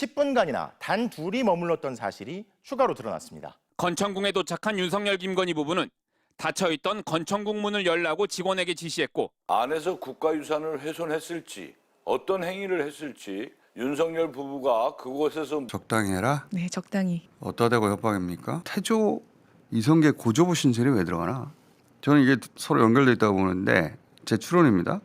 10분간이나 단 둘이 머물렀던 사실이 추가로 드러났습니다. 건천궁에 도착한 윤석열 김건희 부부는 닫혀있던 건천궁 문을 열라고 직원에게 지시했고 안에서 국가유산을 훼손했을지 어떤 행위를 했을지 윤석열 부부가 그곳에서 적당히 해라. 네, 적당히. 어디다 대고 협박입니까? 태조 이성계 고조부 신설이 왜 들어가나? 저는 이게 서로 연결돼 있다고 보는데 제 추론입니다.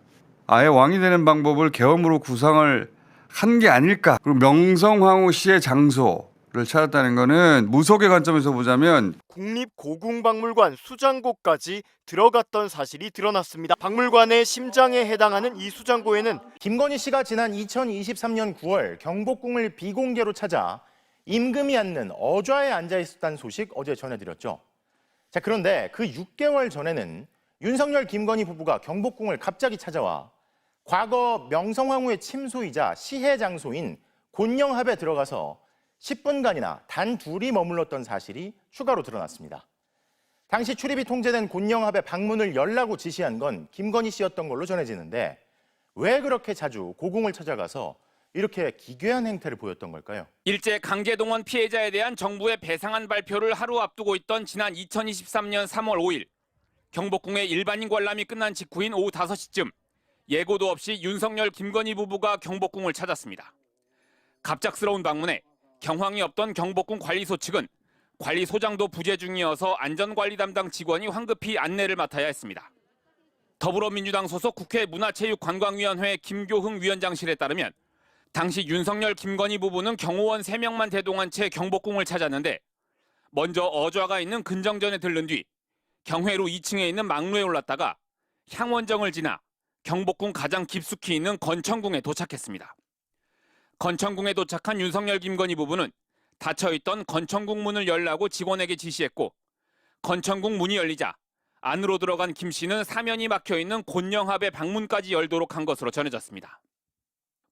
아예 왕이 되는 방법을 계엄으로 구상을 한 게 아닐까? 그리고 명성황후 씨의 장소를 찾았다는 거는 무속의 관점에서 보자면 국립고궁박물관 수장고까지 들어갔던 사실이 드러났습니다. 박물관의 심장에 해당하는 이 수장고에는 김건희 씨가 지난 2023년 9월 경복궁을 비공개로 찾아 임금이 앉는 어좌에 앉아 있었다는 소식 어제 전해드렸죠. 자 그런데 그 6개월 전에는 윤석열 김건희 부부가 경복궁을 갑자기 찾아와 과거 명성황후의 침소이자 시해 장소인 곤영합에 들어가서 10분간이나 단 둘이 머물렀던 사실이 추가로 드러났습니다. 당시 출입이 통제된 곤영합의 방문을 열라고 지시한 건 김건희 씨였던 걸로 전해지는데 왜 그렇게 자주 고궁을 찾아가서 이렇게 기괴한 행태를 보였던 걸까요? 일제 강제동원 피해자에 대한 정부의 배상안 발표를 하루 앞두고 있던 지난 2023년 3월 5일 경복궁의 일반인 관람이 끝난 직후인 오후 5시쯤 예고도 없이 윤석열 김건희 부부가 경복궁을 찾았습니다. 갑작스러운 방문에 경황이 없던 경복궁 관리소 측은 관리소장도 부재 중이어서 안전관리 담당 직원이 황급히 안내를 맡아야 했습니다. 더불어민주당 소속 국회 문화체육관광위원회 김교흥 위원장실에 따르면 당시 윤석열 김건희 부부는 경호원 3명만 대동한 채 경복궁을 찾았는데 먼저 어좌가 있는 근정전에 들른 뒤 경회로 2층에 있는 막루에 올랐다가 향원정을 지나 경복궁 가장 깊숙이 있는 건천궁에 도착했습니다. 건천궁에 도착한 윤석열 김건희 부부는 닫혀있던 건천궁 문을 열라고 직원에게 지시했고 건천궁 문이 열리자 안으로 들어간 김 씨는 사면이 막혀 있는 곤영합의 방문까지 열도록 한 것으로 전해졌습니다.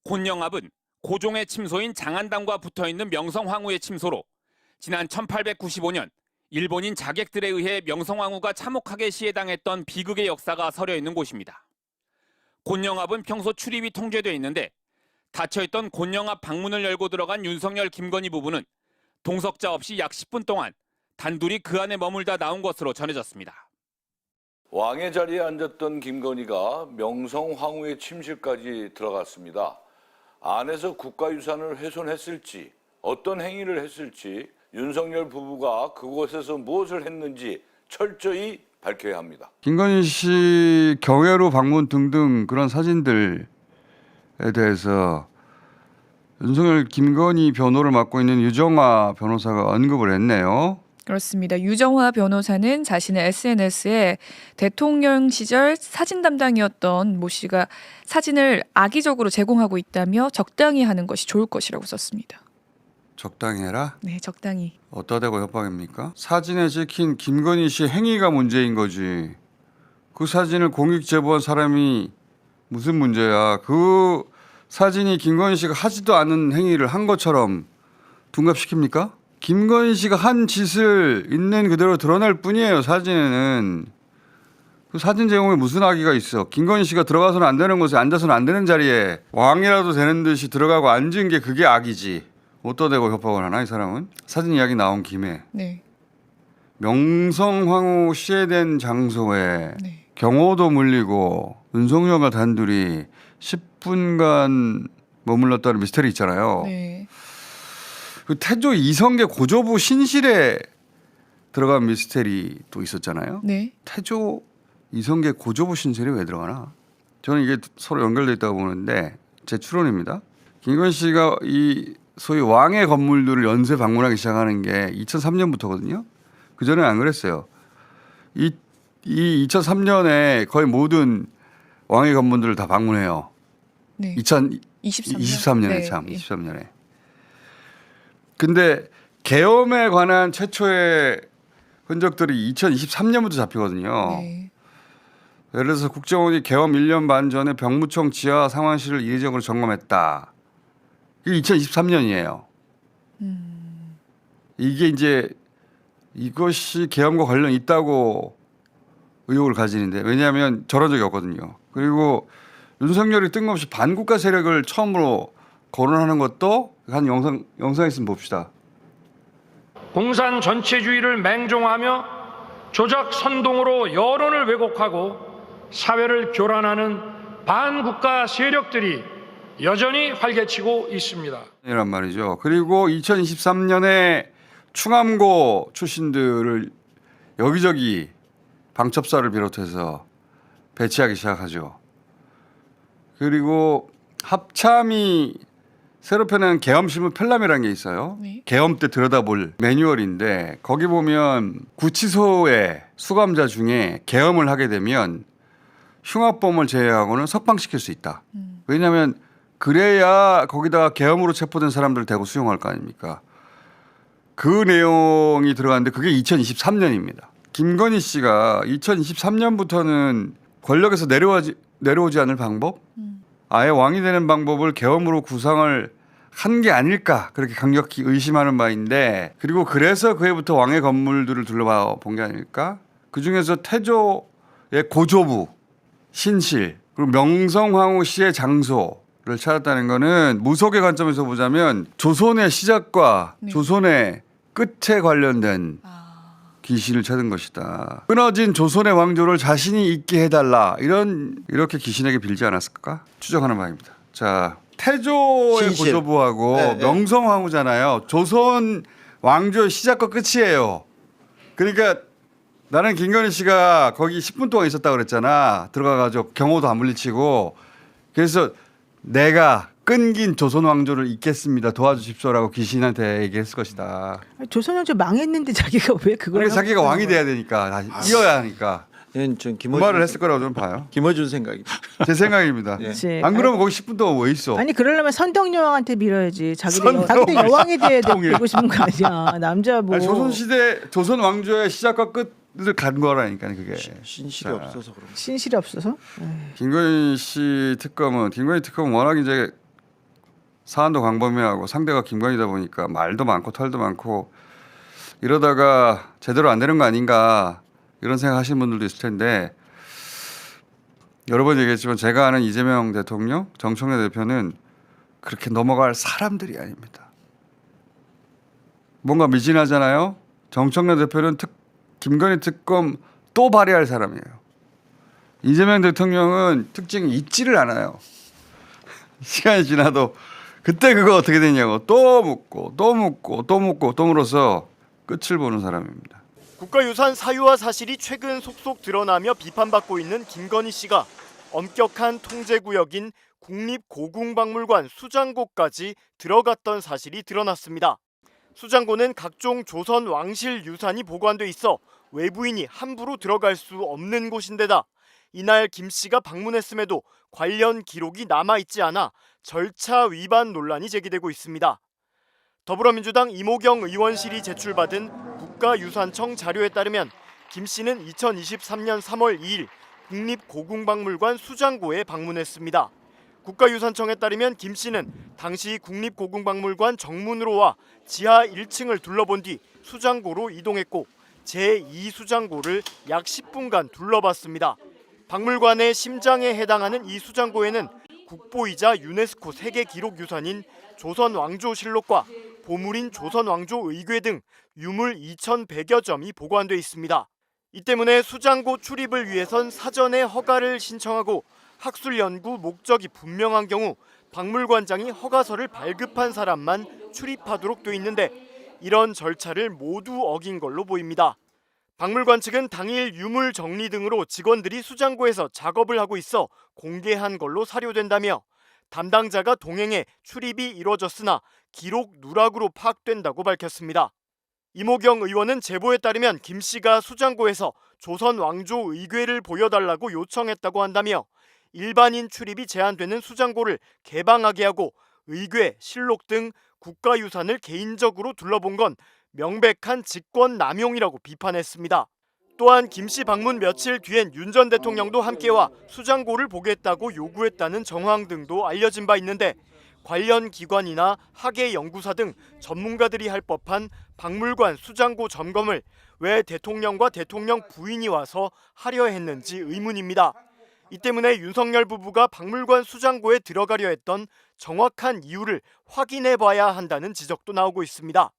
곤영합은 고종의 침소인 장안당과 붙어 있는 명성황후의 침소로 지난 1895년 일본인 자객들에 의해 명성황후가 참혹하게 시해당했던 비극의 역사가 서려 있는 곳입니다. 곤영합은 평소 출입이 통제돼 있는데 닫혀있던 곤영합 방문을 열고 들어간 윤석열 김건희 부부는 동석자 없이 약 10분 동안 단둘이 그 안에 머물다 나온 것으로 전해졌습니다. 왕의 자리에 앉았던 김건희가 명성 황후의 침실까지 들어갔습니다. 안에서 국가유산을 훼손했을지 어떤 행위를 했을지 윤석열 부부가 그곳에서 무엇을 했는지 철저히 밝혀야 합니다. 김건희 씨 경회로 방문 등등 그런 사진들에 대해서 윤석열 김건희 변호를 맡고 있는 유정화 변호사가 언급을 했네요. 그렇습니다. 유정화 변호사는 자신의 SNS에 대통령 시절 사진 담당이었던 모 씨가 사진을 악의적으로 제공하고 있다며 적당히 하는 것이 좋을 것이라고 썼습니다. 적당히 해라. 네, 적당히. 어디다 대고 협박입니까? 사진에 찍힌 김건희 씨 행위가 문제인 거지. 그 사진을 공익 제보한 사람이 무슨 문제야? 그 사진이 김건희 씨가 하지도 않은 행위를 한 것처럼 둔갑시킵니까? 김건희 씨가 한 짓을 있는 그대로 드러낼 뿐이에요. 사진에는 그 사진 제공에 무슨 악의가 있어? 김건희 씨가 들어가서는 안 되는 곳에 앉아서는 안 되는 자리에 왕이라도 되는 듯이 들어가고 앉은 게 그게 악이지. 어디다 대고 협박을 하나 이 사람은? 사진 이야기 나온 김에 네. 명성황후 시해된 장소에 네. 경호도 물리고 윤석열과 단둘이 10분간 머물렀다는 미스터리 있잖아요. 네. 그 태조 이성계 고조부 신실에 들어간 미스터리 또 있었잖아요. 네. 태조 이성계 고조부 신실이 왜 들어가나? 저는 이게 서로 연결돼 있다고 보는데 제 추론입니다. 김건 씨가 이 소위 왕의 건물들을 연쇄 방문하기 시작하는 게 2003년부터거든요. 그 전에 안 그랬어요. 이, 이 2003년에 거의 모든 왕의 건물들을 다 방문해요. 네. 2023년에 23년. 네. 참 예. 23년에. 근데 계엄에 관한 최초의 흔적들이 2023년부터 잡히거든요. 네. 예를 들어서 국정원이 계엄 1년 반 전에 병무청 지하 상황실을 이례적으로 점검했다. 이게 2023년이에요. 음. 이게 이제 이것이 계엄과 관련 있다고 의혹을 가지는데 왜냐하면 저런 적이 없거든요. 그리고 윤석열이 뜬금없이 반국가 세력을 처음으로 거론하는 것도 한 영상 영상 있으면 봅시다. 공산 전체주의를 맹종하며 조작 선동으로 여론을 왜곡하고 사회를 교란하는 반국가 세력들이 여전히 활개치고 있습니다. 이란 말이죠. 그리고 2023년에 충암고 출신들을 여기저기 방첩사를 비롯해서 배치하기 시작하죠. 그리고 합참이 새로 펴낸 계엄신문 편람이라는 게 있어요. 네. 계엄 때 들여다볼 매뉴얼인데 거기 보면 구치소의 수감자 중에 계엄을 하게 되면 흉악범을 제외하고는 석방시킬 수 있다. 왜냐하면 그래야 거기다가 계엄으로 체포된 사람들을 대고 수용할 거 아닙니까? 그 내용이 들어갔는데 그게 2023년입니다. 김건희 씨가 2023년부터는 권력에서 내려오지, 내려오지 않을 방법, 아예 왕이 되는 방법을 계엄으로 구상을 한 게 아닐까 그렇게 강력히 의심하는 바인데 그리고 그래서 그 해부터 왕의 건물들을 둘러봐 본 게 아닐까? 그 중에서 태조의 고조부, 신실 그리고 명성황후 씨의 장소 를 찾았다는 거는 무속의 관점에서 보자면 조선의 시작과 네. 조선의 끝에 관련된 귀신을 찾은 것이다. 끊어진 조선의 왕조를 자신이 있게 해달라 이런 이렇게 귀신에게 빌지 않았을까 추정하는 바입니다. 자 태조의 신실. 고조부하고 네, 네. 명성황후잖아요. 조선 왕조의 시작과 끝이에요. 그러니까 나는 김건희 씨가 거기 10분 동안 있었다 그랬잖아. 들어가가지고 경호도 안 물리치고 그래서 내가 끊긴 조선 왕조를 잇겠습니다. 도와주십시오라고 귀신한테 얘기했을 것이다. 조선 왕조 망했는데 자기가 왜 그걸 그러니까 자기가 하고 왕이 돼야 되니까 다시 이어야 하니까 얘는 좀그 김어준 말을 했을 거라고 저는 봐요. 김어준 생각이. 제 생각입니다. 예. 그치. 안 그러면 거기 10분 동안 왜 있어? 아니 그러려면 선덕 여왕한테 밀어야지. 자기도, 여, 선덕- 자기도 여왕이 통일. 되고 싶은 거 아니야. 남자 뭐. 아니, 조선 시대 조선 왕조의 시작과 끝을 간 거라니까 그게. 신실이 자. 없어서 그런 거. 신실이 없어서. 김건희 씨 특검은 김건희 특검은 워낙 이제 사안도 광범위하고 상대가 김건희다 보니까 말도 많고 털도 많고 이러다가 제대로 안 되는 거 아닌가 이런 생각 하시는 분들도 있을 텐데 여러 번 얘기했지만 제가 아는 이재명 대통령, 정청래 대표는 그렇게 넘어갈 사람들이 아닙니다. 뭔가 미진하잖아요. 정청래 대표는 특, 김건희 특검 또 발의할 사람이에요. 이재명 대통령은 특징이 잊지를 않아요. 시간이 지나도 그때 그거 어떻게 됐냐고 또 묻고 또 묻고 또 묻고 또 물어서 끝을 보는 사람입니다. 국가유산 사유와 사실이 최근 속속 드러나며 비판받고 있는 김건희 씨가 엄격한 통제구역인 국립고궁박물관 수장고까지 들어갔던 사실이 드러났습니다. 수장고는 각종 조선 왕실 유산이 보관돼 있어 외부인이 함부로 들어갈 수 없는 곳인데다 이날 김 씨가 방문했음에도 관련 기록이 남아 있지 않아 절차 위반 논란이 제기되고 있습니다. 더불어민주당 이모경 의원실이 제출받은 국가유산청 자료에 따르면 김 씨는 2023년 3월 2일 국립고궁박물관 수장고에 방문했습니다. 국가유산청에 따르면 김 씨는 당시 국립고궁박물관 정문으로 와 지하 1층을 둘러본 뒤 수장고로 이동했고 제2수장고를 약 10분간 둘러봤습니다. 박물관의 심장에 해당하는 이 수장고에는 국보이자 유네스코 세계 기록 유산인 조선 왕조 실록과 보물인 조선 왕조 의궤 등 유물 2,100여 점이 보관돼 있습니다. 이 때문에 수장고 출입을 위해선 사전에 허가를 신청하고 학술 연구 목적이 분명한 경우 박물관장이 허가서를 발급한 사람만 출입하도록 돼 있는데 이런 절차를 모두 어긴 걸로 보입니다. 박물관 측은 당일 유물 정리 등으로 직원들이 수장고에서 작업을 하고 있어 공개한 걸로 사료된다며 담당자가 동행해 출입이 이뤄졌으나 기록 누락으로 파악된다고 밝혔습니다. 이모경 의원은 제보에 따르면 김 씨가 수장고에서 조선 왕조 의궤를 보여달라고 요청했다고 한다며 일반인 출입이 제한되는 수장고를 개방하게 하고 의궤, 실록 등 국가유산을 개인적으로 둘러본 건 명백한 직권 남용이라고 비판했습니다. 또한 김 씨 방문 며칠 뒤엔 윤 전 대통령도 함께와 수장고를 보겠다고 요구했다는 정황 등도 알려진 바 있는데 관련 기관이나 학예 연구사 등 전문가들이 할 법한 박물관 수장고 점검을 왜 대통령과 대통령 부인이 와서 하려 했는지 의문입니다. 이 때문에 윤석열 부부가 박물관 수장고에 들어가려 했던 정확한 이유를 확인해 봐야 한다는 지적도 나오고 있습니다.